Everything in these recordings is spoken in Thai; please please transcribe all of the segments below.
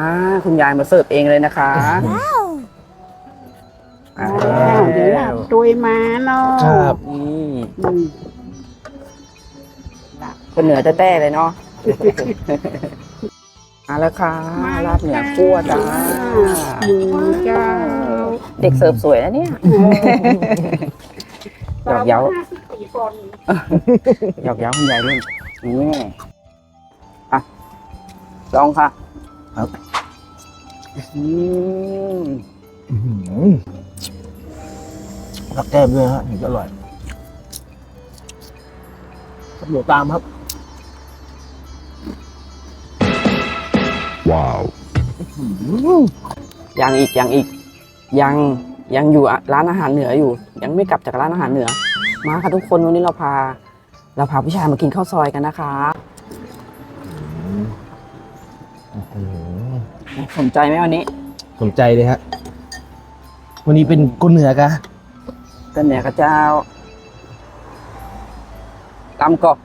อ่าคุณยายมาเสิร์ฟเองเลยนะคะอ่าอ้าวเดี๋ยวลาบตุยมาเนาะครับนี่อืมคนเหนือแต้ๆเลยเนาะ มาแล้วค่ะลาบเหนือคั่วจ้าหมูเจ้าเด็กเสิร์ฟสวยนะเนี่ยหยอกเย้าห้าสิบสี่คนหยอกเย้าคุณยายด้วยนี่อะลองค่ะครับอืม รักแก้มด้วยฮะถึงจะอร่อยตำรวจตามครับ Wow. ยังอีกยังอีก ยังยังอยู่อะร้านอาหารเหนืออยู่ ยังไม่กลับจากร้านอาหารเหนือ มาค่ะทุกคนวันนี้เราพา เราพาผู้ชายมากินข้าวซอยกันนะคะ สนใจไหมวันนี้สนใจเลยฮะวันนี้เป็นคนเหนือกะกันเหนือกระเจ้าตำกอก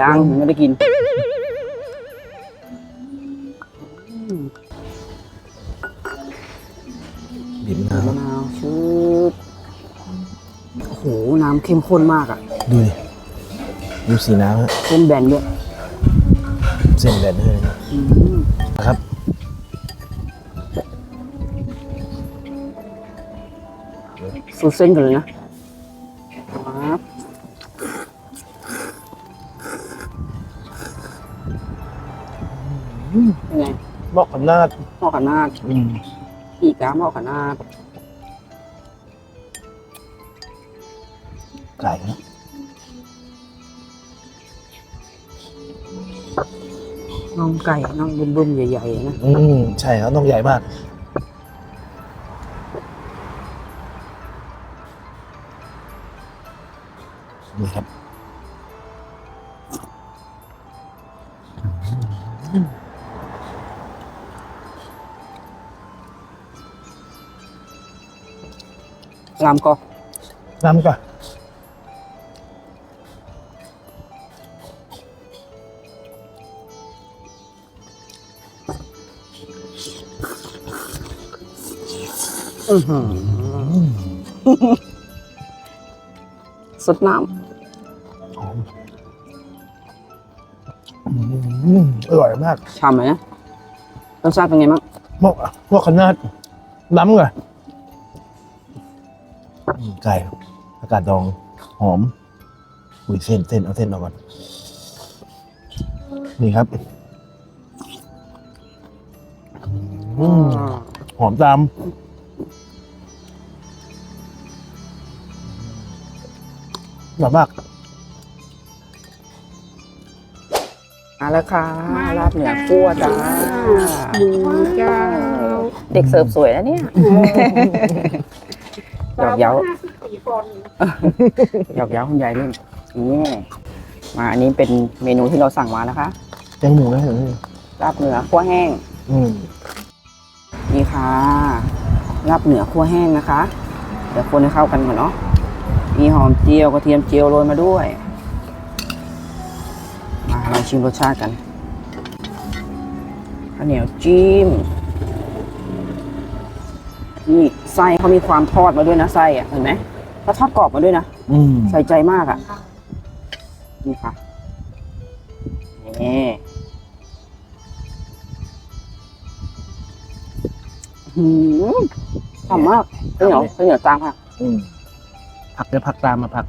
ยังไม่ได้กินดิบนะมะนาวชืดโอ้โห น้ำเข้มข้นมากอะดูดิดูสีน้ำฮะเส้นแบนด้วยเส้นแบนเลยอืมนะครับ สูตรเส้นกันเลยนะครับเป็นไงบอกขนาดหม้อขนาดอืมอีกาหม้อขนาดไก่นะน่องไก่น่องบึ้มๆใหญ่ๆนะ อืมใช่ครับต้องใหญ่มาก นี่ครับลำก็น้ำก่อนอื้อหือสดน้ห อืมอร่อยมากำฉ่ำไหมนะรสชาติเป็นไงบ้างพวกพวกขนาดล้ำเลยอืมไก่อากาศดองหอมอุ้ยเส้นเส้นเอาเส้นออกก่อน นี่ครับอืมหอมตามอร่อยมาก แล้วค่ะลาบเหนือคั่วจ้าหมูเจ้าเด็กเสิร์ฟสวยนะเนี่ยหยอกเย้าห้าสิบสี่คนหยอกเย้าคุณยายด้วยนี่มาอันนี้เป็นเมนูที่เราสั่งมานะคะแตงหมูนะเห็นไหมลาบเหนือคั่วแห้งอืมนี่ค่ะลาบเหนือคั่วแห้งนะคะเดี๋ยวคนให้เข้ากันก่อนเนาะมีหอมเจียวกระเทียมเจียวโรยมาด้วยมาล องชิมรสชาติกันข้าวเหนียวจิ้มนี่ไส้เขามีความทอดมาด้วยนะไส้อะเห็นไหมเขาทอดกรอบมาด้วยนะอืมใส่ใจมากอะ่ะนี่ค่ะนี่หืมฉ่ำมากข้าวเหนียวข้าวเหนียวจางค่ะ อืมผักเดี๋ยวผักตามมาผัก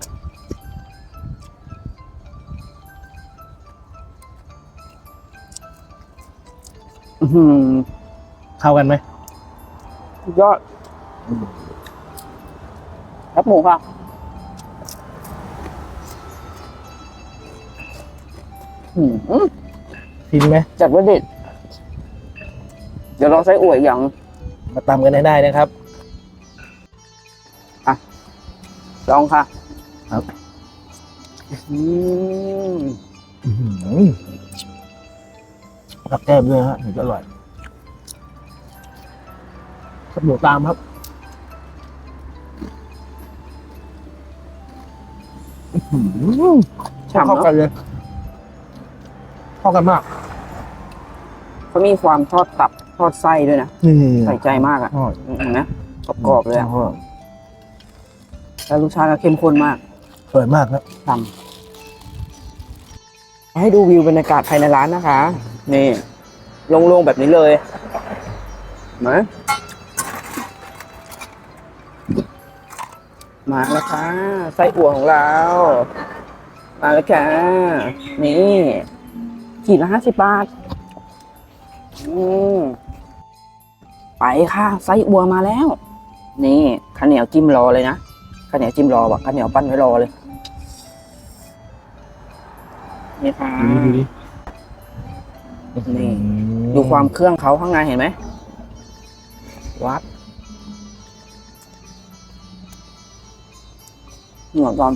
อื้อหือเข้ากันไหมสุดยอดแคบหมูค่ะหืมฟินไหมจัดว่าเด็ด เดี๋ยวลองใส่อวยอย่าง มาตามกันให้ได้นะครับ ลองค่ะครับ อืมรั กแก้มด้วยฮะถึงจะอร่อยตำรวจตามครับฉ่ำเข้าเนาะกันเลยเข้ากันมาก เขามีความทอดตับทอดไส้ด้วยนะ นี่ใส่ใจมากอะทอดอืมนะกรอบๆเลยอะทอดแล้วรสชาติก็เข้มข้นมากสวยมากครับ ทำให้ดูวิวบรรยากาศภายในร้านนะคะ นี่โล่งๆแบบนี้เลยเห็นไหมมาแล้วค่ะไส้อั่วของเรา มาแล้วค่ะ นี่ขีดละห้าสิบบาท อืมไปค่ะ ไส้อั่วมาแล้ว นี่ข้าวเหนียวจิ้มรอเลยนะข้าวเหนียวจิ้มรอว่ะข้าวเหนียวปั้นไว้รอเลย นี่ค่ะดูดิดูดิ นี่ดูความเครื่องเขาข้างในเห็นไหมวัดเหนือตอน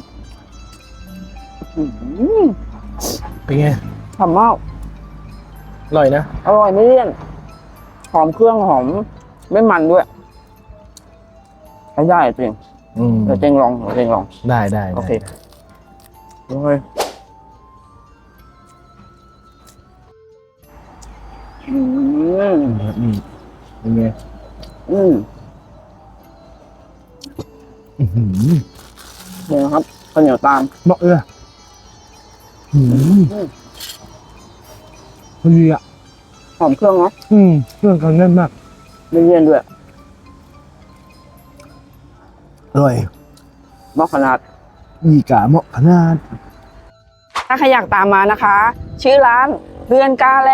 อื้อหือเป็นไงทำมากอร่อยนะ อร่อยไม่เลี่ยน หอมเครื่องหอม ไม่มันด้วยใช้ได้จริงอืมเดี๋ยวเจงลองเดี๋ยวเจงลอง ได้ได้โอเคได้โอ้ย อืมอืมเป็นไงอืมอื้อหือนี่นะครับข้าวเหนียวตามเหมาะเอืมอืมดีอะหอมเครื่องเนาะอืมเครื่องกันแน่นมากไม่เลี่ยนด้วยอร่อยเหมาะขนาดมีกาเหมาะขนาด ถ้าใครอยากตามมานะคะ ชื่อร้านเรือนกาแล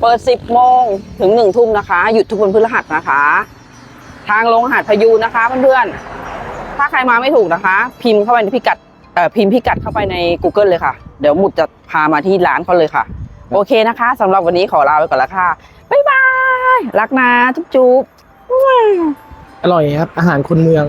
เปิด 10 โมงถึง 1 ทุ่มนะคะ หยุดทุกวันพฤหัสนะคะ ทางลงหาดพยูนนะคะเพื่อนๆ ถ้าใครมาไม่ถูกนะคะ พิมพ์เข้าไปในพิกัดเอ่อพิมพ์พิกัดเข้าไปใน Google เลยค่ะ เดี๋ยวหมุดจะพามาที่ร้านเขาเลยค่ะ โอเคนะคะสำหรับวันนี้ขอลาไปก่อนละค่ะ บ๊ายบาย รักนะ จุ๊บๆอร่อยครับ อาหารคนเมือง